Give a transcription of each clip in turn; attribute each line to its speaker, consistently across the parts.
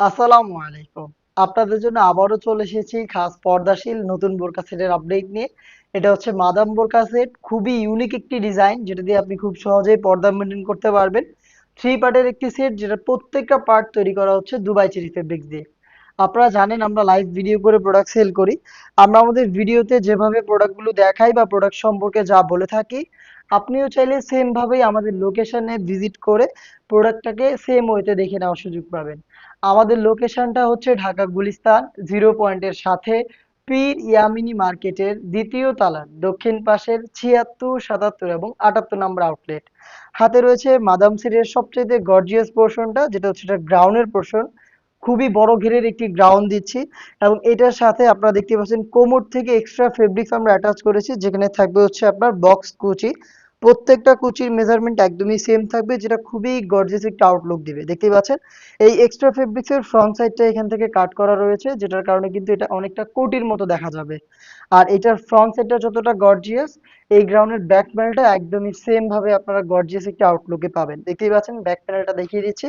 Speaker 1: আসসালামু আলাইকুম। আপনাদের জন্য আবারও চলে এসেছি খাস পর্দাশীল নতুন বোরকা সেটের আপডেট নিয়ে। এটা হচ্ছে মাদাম বোরকা সেট, খুবই ইউনিক একটি ডিজাইন যেটা দিয়ে আপনি খুব সহজেই পর্দা মেনটেন করতে পারবেন। থ্রি পার্টের একটি সেট যেটা প্রত্যেকটা পার্ট তৈরি করা হচ্ছে দুবাই চেরি ফেব্রিক্স দিয়ে। আপনারা জানেন, আমরা লাইভ ভিডিও করে প্রোডাক্ট সেল করি। আমরা আমাদের ভিডিওতে যেভাবে প্রোডাক্টগুলো দেখাই বা প্রোডাক্ট সম্পর্কে যা বলে থাকি, আপনিও চাইলে সেম ভাবেই আমাদের লোকেশনে ভিজিট করে প্রোডাক্টটাকে সেম ওয়েতে দেখে নেওয়ার সুযোগ পাবেন। আমাদের লোকেশনটা হচ্ছে ঢাকা গুলিস্তান জিরো পয়েন্টের সাথে পীর ইয়ামিনি মার্কেটের দ্বিতীয় তালার দক্ষিণ পাশের ছিয়াত্তর, সাতাত্তর এবং আটাত্তর নম্বর আউটলেট হাতে রয়েছে মাদাম সিটের সবচেয়ে গর্জিয়াস পোর্শনটা যেটা হচ্ছে এটা গ্রাউন্ডের পোর্শন খুবই বড় ঘেরের একটি গ্রাউন্ড দিচ্ছি এবং এটার সাথে আপনারা দেখতে পাচ্ছেন কোমর থেকে এক্সট্রা ফেব্রিক্স আমরা অ্যাটাচ করেছি, যেখানে থাকবে হচ্ছে আপনার বক্স কুচি। প্রত্যেকটা কুচির মেজারমেন্ট একদমই সেম থাকবে, যেটা খুবই গর্জিয়াস একটা আউটলুক দিবে। দেখতেই পাচ্ছেন? এই এক্সট্রা ফেব্রিক্সের ফ্রন্ট সাইডটা এখান থেকে কাট করা রয়েছে, যেটার কারণে কিন্তু এটা অনেকটা কোটির মতো দেখা যাবে। আর এটার ফ্রন্ট সাইডটা যতটা গর্জিয়াস এই গ্রাউন্ডের ব্যাক প্যানেলটা একদমই সেম ভাবে আপনারা গর্জিয়াস একটা আউটলুকে পাবেন। দেখতেই পাচ্ছেন? ব্যাক প্যানেলটা দেখিয়ে দিচ্ছি।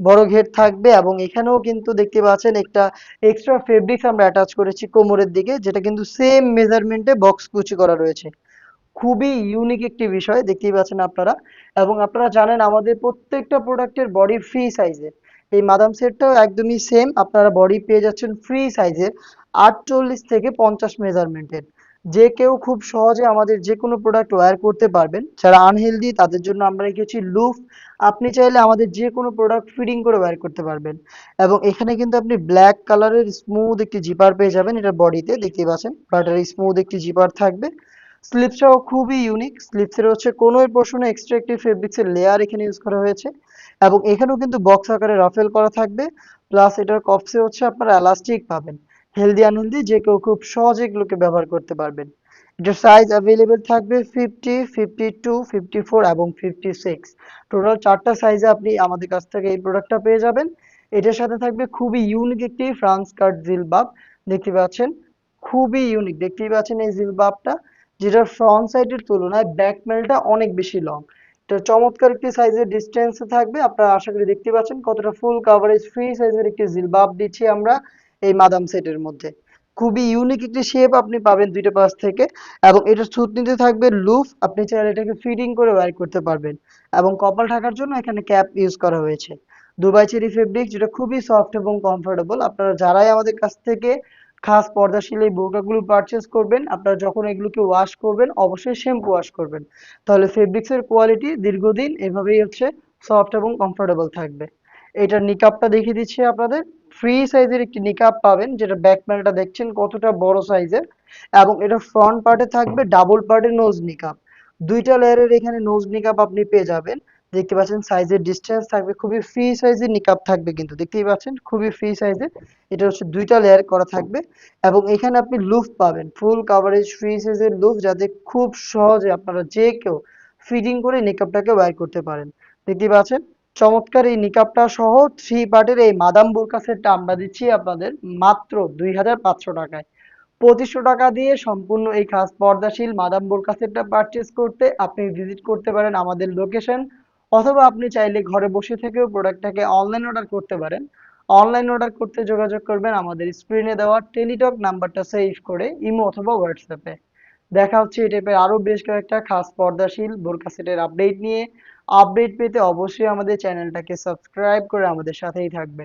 Speaker 1: বড় ঘের থাকবে এবং এখানেও কিন্তু দেখতে পাচ্ছেন একটা এক্সট্রা ফেব্রিক্স আমরা অ্যাটাচ করেছি কোমরের দিকে, যেটা কিন্তু সেম মেজারমেন্টে বক্স কুচি করা রয়েছে। খুবই ইউনিক একটি বিষয়, দেখতেই পাচ্ছেন আপনারা। এবং আপনারা জানেন আমাদের প্রত্যেকটা প্রোডাক্টের বডি ফ্রি সাইজের এই মাদাম সেটটাও একদমই সেম আপনারা বডি পেয়ে যাচ্ছেন ফ্রি সাইজের আটচল্লিশ থেকে পঞ্চাশ মেজারমেন্টের যে কেউ খুব সহজে আমাদের যে কোনো প্রোডাক্ট ওয়্যার করতে পারবেন। যারা আনহেলদি তাদের জন্য আমরা রেখেছি লুফ আপনি চাইলে আমাদের যে কোনো প্রোডাক্ট ফিটিং করে ওয়্যার করতে পারবেন। এবং এখানে কিন্তু আপনি ব্ল্যাক কালারের স্মুথ একটি জিপার পেয়ে যাবেন এটা বডিতে দেখতেই পাচ্ছেন। বাটারি স্মুথ একটি জিপার থাকবে। স্লিপসটাও খুবই ইউনিক স্লিপসের হচ্ছে কোনো পোর্শনে এক্সট্রা একটি ফেব্রিক্সের লেয়ার এখানে ইউজ করা হয়েছে। এবং এখানেও কিন্তু বক্স আকারে রাফেল করা থাকবে। প্লাস এটার কপসে হচ্ছে আপনারা এলাস্টিক পাবেন। হেলদি আনহেলদি যে কেউ খুব সহজে এগুলোকে ব্যবহার করতে পারবেন। এটার সাইজ অ্যাভেলেবেল থাকবে fifty fifty two fifty four এবং ফিফটি সিক্স টোটাল চারটা সাইজে আপনি আমাদের কাছ থেকে এই প্রোডাক্টটা পেয়ে যাবেন। এটার সাথে থাকবে খুবই ইউনিক একটি ফ্রান্স কাট জিলবাব দেখতে পাচ্ছেন? খুবই ইউনিক দেখতেই পাচ্ছেন এই জিলবাবটা যেটার ফ্রন্ট সাইডের তুলনায় ব্যাক প্যানেলটা অনেক বেশি লং এটা চমৎকার একটি সাইজের ডিস্টেন্সে থাকবে। আপনারা আশা করি দেখতে পাচ্ছেন কতটা ফুল কাভারেজ ফ্রি সাইজের একটি জিলবাব দিচ্ছি আমরা এই মাদাম সেটের মধ্যে। খুবই ইউনিক একটি শেপ আপনি পাবেন দুইটা পাশ থেকে এবং এটার থুতনিতে থাকবে লুফ আপনি চাইলে এটাকে ফিটিং করে ওয়্যার করতে পারবেন এবং কপাল ঢাকার জন্য এখানে ক্যাপ ইউজ করা হয়েছে। দুবাই চেরি ফেব্রিক যেটা খুবই সফট এবং কমফোর্টেবল আপনারা যারাই আমাদের কাছ থেকে খাস পর্দাশীল এই বোরকাগুলো পারচেস করবেন। আপনারা যখন এগুলোকে ওয়াশ করবেন, অবশ্যই শ্যাম্পু ওয়াশ করবেন। তাহলে ফেব্রিক্সের কোয়ালিটি দীর্ঘদিন এভাবেই হচ্ছে সফট এবং কমফোর্টেবল থাকবে। এটার নিকাপটা দেখিয়ে দিচ্ছি আপনাদের। ফ্রি সাইজের একটি নিকাপ পাবেন, যেটা ব্যাক প্যানেলটা দেখছেন কতটা বড় সাইজের এবং এটা ফ্রন্ট পার্টে থাকবে ডাবল পার্টের নোজ নিকাপ দুইটা লেয়ারের এখানে নোজ নিকাপ আপনি পেয়ে যাবেন। দেখতে পাচ্ছেন সাইজের ডিস্টেন্স থাকবে, খুবই ফ্রি সাইজের নিকাপ থাকবে কিন্তু, দেখতেই পাচ্ছেন? খুবই ফ্রি সাইজের এটা হচ্ছে দুইটা লেয়ার করা থাকবে এবং এখানে আপনি লুফ পাবেন ফুল কাভারেজ ফ্রি সাইজের লুফ যাতে খুব সহজে আপনারা যে কেউ ফিটিং করে নিকাপটাকে ওয়্যার করতে পারেন। দেখতেই পাচ্ছেন? চমৎকার এই নিকাপটা সহ থ্রি পার্টের এই মাদাম বোরকা সেটটা আমরা দিচ্ছি আপনাদের মাত্র দুই হাজার পাঁচশো টাকায়। পঁচিশশো টাকা দিয়ে সম্পূর্ণ এই খাস পর্দাশীল মাদাম বোরকা সেটটা পারচেস করতে আপনি ভিজিট করতে পারেন আমাদের লোকেশন অথবা আপনি চাইলে ঘরে বসে থেকেও প্রোডাক্টটাকে অনলাইন অর্ডার করতে পারেন। অনলাইন অর্ডার করতে যোগাযোগ করবেন আমাদের স্ক্রিনে দেওয়া টেলিটক নাম্বারটা সেভ করে ইমো অথবা হোয়াটসঅ্যাপে দেখা হচ্ছে এই টাইপের আরও বেশ কয়েকটা খাস পর্দাশীল বোরকা সেটের আপডেট নিয়ে। আপডেট পেতে অবশ্যই আমাদের চ্যানেলটাকে সাবস্ক্রাইব করে আমাদের সাথেই থাকবেন।